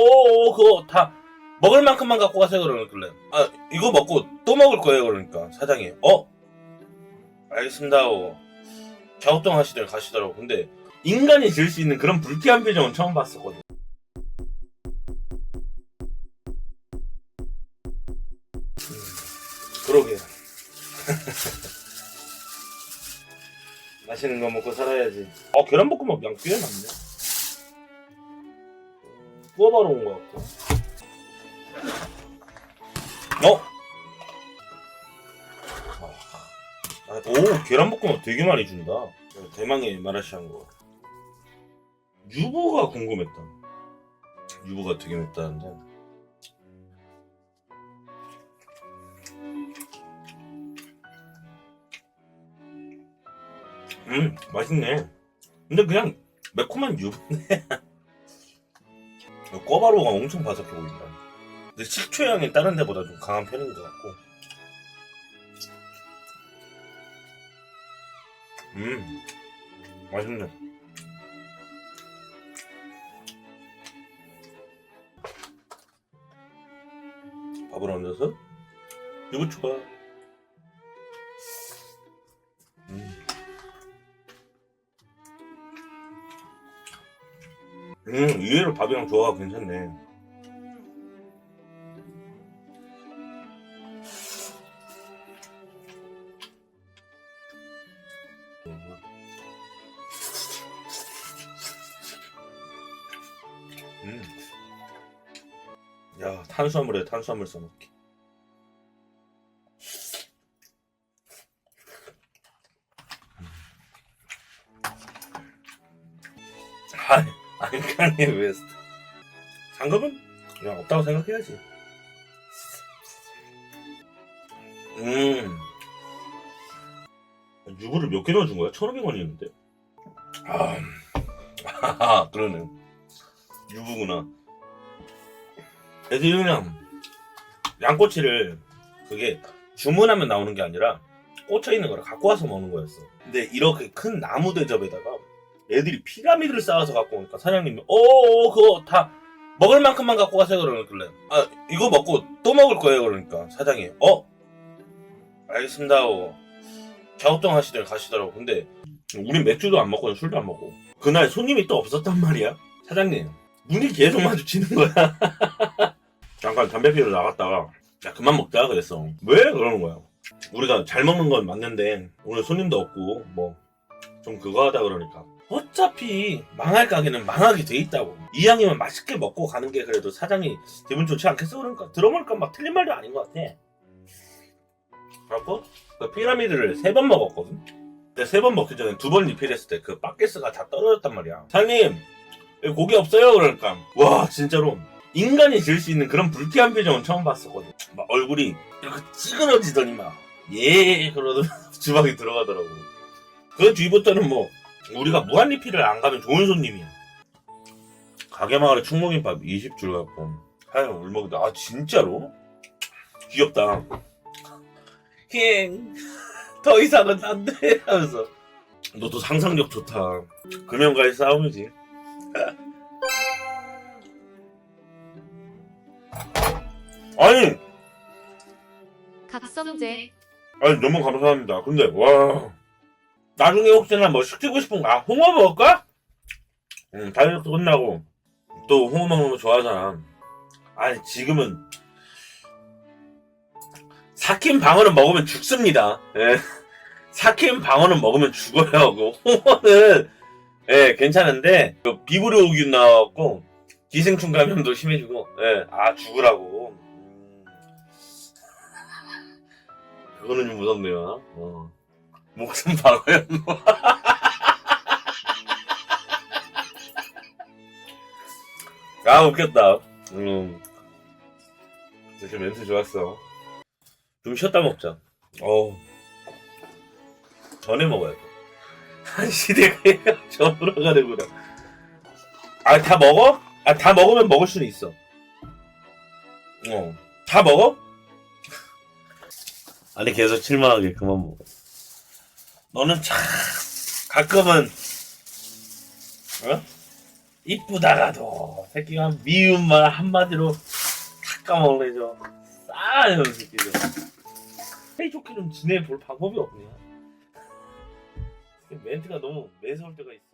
오 그거 다 먹을 만큼만 갖고 가세요 그러길래. 아 이거 먹고 또 먹을 거예요 그러니까 사장이. 어? 알겠습니다 하고. 갸우뚱 하시더니 가시더라고. 근데 인간이 질수 있는 그런 불쾌한 표정은 처음 봤었거든. 음, 그러게. 맛있는 거 먹고 살아야지. 어 계란볶음밥 양 꽤 많네 구워바로 온것 같고 어? 아, 오 계란볶음밥 되게 많이 준다. 대망의 마라샹궈. 유부가 궁금했다. 유부가 되게 맵다는데. 음 맛있네. 근데 그냥 매콤한 유부인 데 꿔바로우가 엄청 바삭해 보인다. 근데 식초 향이 다른 데보다 좀 강한 편인 것 같고. 음 맛있네. 밥을 얹어서? 유부 추가 음, 의외로 밥이랑 조화가 괜찮네. 음. 야, 탄수화물에 탄수화물 써먹기. 아 니, 안간의 웨스트. 상금은 그냥 없다고 생각해야지. 음. 유부를 몇 개 넣어준 거야? 1,500원이었는데. 아, 아, 그러네. 유부구나. 애들이 그냥 양꼬치를 그게 주문하면 나오는 게 아니라 꽂혀 있는 거를 갖고 와서 먹는 거였어. 근데 이렇게 큰 나무 대접에다가 애들이 피라미드를 쌓아서 갖고 오니까 사장님이 어 그거 다 먹을 만큼만 갖고 가세요. 그러길래 아 이거 먹고 또 먹을 거예요. 그러니까 사장이 어? 알겠습니다. 하고 갸우뚱 하시더니 가시더라고. 근데 우린 맥주도 안 먹고 술도 안 먹고. 그날 손님이 또 없었단 말이야. 사장님 눈이 계속 마주치는 거야. 잠깐 담배 피러 나갔다가 야 그만 먹자. 그랬어. 왜 그러는 거야? 우리가 잘 먹는 건 맞는데 오늘 손님도 없고 뭐 좀 그거 하다 그러니까 어차피 망할 가게는 망하게 돼 있다고. 이왕이면 맛있게 먹고 가는 게 그래도 사장이 기분 좋지 않겠어? 그러니까 들어보니까 막 틀린 말도 아닌 것 같아. 그래갖고 그 피라미드를 세 번 먹었거든. 근데 세 번 먹기 전에 두 번 리필했을 때그 바게스가 다 떨어졌단 말이야. 사장님 고기 없어요? 그러니까. 와 진짜로. 인간이 질수 있는 그런 불쾌한 표정은 처음 봤었거든. 막 얼굴이 이렇게 찌그러지더니 막 예 그러더니 주방에 들어가더라고. 그 뒤부터는 뭐 우리가 무한 리필을 안 가면 좋은 손님이야. 가게 마을에 충무김밥 20줄 갖고 하얀 울먹이다. 아 진짜로? 귀엽다. 힝. 더 이상은 안 돼. 하면서 너도 상상력 좋다. 금연과의 싸움이지. 아니, 각성제 아니 너무 감사합니다. 근데 와 나중에 혹시나 뭐 시키고 싶은 거, 아 홍어 먹을까? 응 다이어트 끝나고 또 홍어 먹는 거 좋아하잖아. 아니 지금은 삭힌 방어는 먹으면 죽습니다. 예. 삭힌 방어는 먹으면 죽어요. 그 홍어는 예 괜찮은데 그 비브리오균 나왔고 기생충 감염도 심해지고 예, 아 죽으라고. 음. 그거는 좀 무섭네요. 어. 목숨 방어였노. 아 웃겼다. 음. 진짜 멘트 좋았어. 좀 쉬었다 먹자. 어. 전에 먹어야 돼. 한 시대가 전으로 가는구나. 아 다 먹어? 아 다 먹으면 먹을 수는 있어. 어. 다 먹어? 아니 계속 실망하게 그만 먹어. 너는 참 가끔은 어? 이쁘다가도 새끼가 미운 말 한마디로 다 까먹으죠 싸요 새끼들. 사이좋게 좀 지내볼 방법이 없냐? 멘트가 너무 매서울 때가 있어